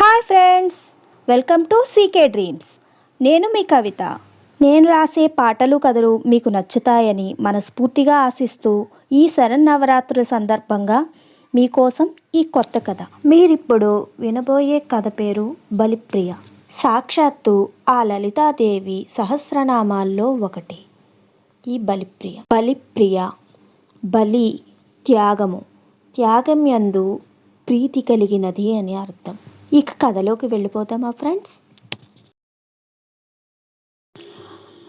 Hi friends welcome to CK dreams. నేను మీ కవిత. నేను రాసే పాటలు కథలు మీకు నచ్చుతాయని మనస్ఫూర్తిగా ఆశిస్తూ ఈ శరన్నవరాత్రుల సందర్భంగా మీకోసం ఈ కొత్త కథ. మీరిప్పుడు వినబోయే కథ పేరు బలిప్రియ. సాక్షాత్తు ఆ లలితాదేవి సహస్రనామాల్లో ఒకటి. ఈ బలిప్రియ. బలిప్రియ బలి త్యాగము. త్యాగం యందు ప్రీతి కలిగినది అని అర్థం. ఇక కథలోకి వెళ్ళిపోతామా ఫ్రెండ్స్.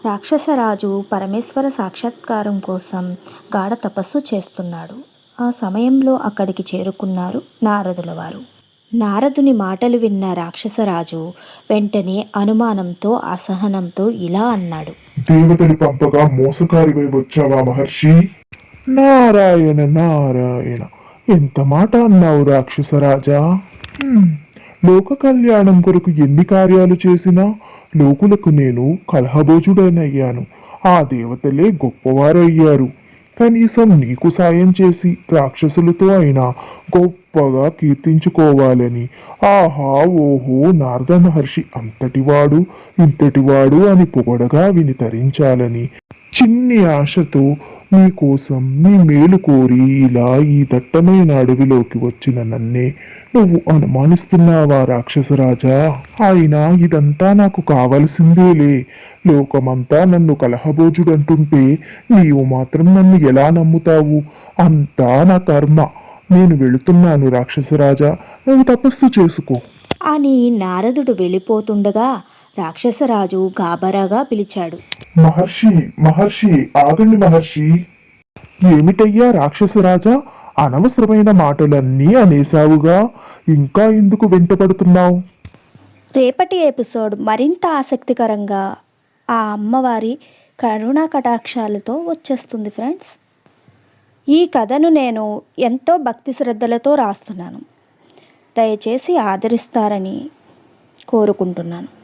రాక్షసరాజు పరమేశ్వర సాక్షాత్కారం కోసం గాఢ తపస్సు చేస్తున్నాడు. ఆ సమయంలో అక్కడికి చేరుకున్నారు నారదుల వారు. నారదుని మాటలు విన్న రాక్షసరాజు వెంటనే అనుమానంతో అసహనంతో ఇలా అన్నాడు. దేవతని పంపగా మోసకారివై వచ్చావా మహర్షి? నారాయణ నారాయణ ఎంత మాట అన్నావు రాక్షసరాజా? లోక కళ్యాణం కొరకు ఎన్ని కార్యాలు చేసినా లోకులకు నేను కలహభోజుడనయ్యాను. ఆ దేవతలే గొప్పవారయ్యారు. కనీసం నీకు సాయం చేసి రాక్షసులతో అయినా గొప్పగా కీర్తించుకోవాలని. ఆహా ఓహో నారద మహర్షి అంతటివాడు ఇంతటివాడు అని పొగడగా విని తరించాలని. చిన్ని ఆశతో నీకోసం నీ మేలు కోరి ఇలా ఈ దట్టమైన అడవిలోకి వచ్చిన నన్నే నువ్వు అనుమానిస్తున్నావా రాక్షసరాజా? అయినా ఇదంతా నాకు కావలసిందేలే. లోకమంతా నన్ను కలహబోజుడంటుంటే నీవు మాత్రం నన్ను ఎలా నమ్ముతావు? అంతా నా కర్మ. నేను వెళుతున్నాను రాక్షసరాజా. నువ్వు తపస్సు చేసుకో. అని నారదుడు వెళ్ళిపోతుండగా రాక్షసరాజు గాబరాగా పిలిచాడు. మహర్షి మహర్షి ఆగండి మహర్షి. ఏమిటయ్యా రాక్షసరాజా అనవసరమైన మాటలన్నీ అనేశావుగా. ఇంకా ఎందుకు వెంటపడుతున్నావు? రేపటి ఎపిసోడ్ మరింత ఆసక్తికరంగా ఆ అమ్మవారి కరుణా కటాక్షాలతో వచ్చేస్తుంది ఫ్రెండ్స్. ఈ కథను నేను ఎంతో భక్తి శ్రద్ధలతో రాస్తున్నాను. దయచేసి ఆదరిస్తారని కోరుకుంటున్నాను.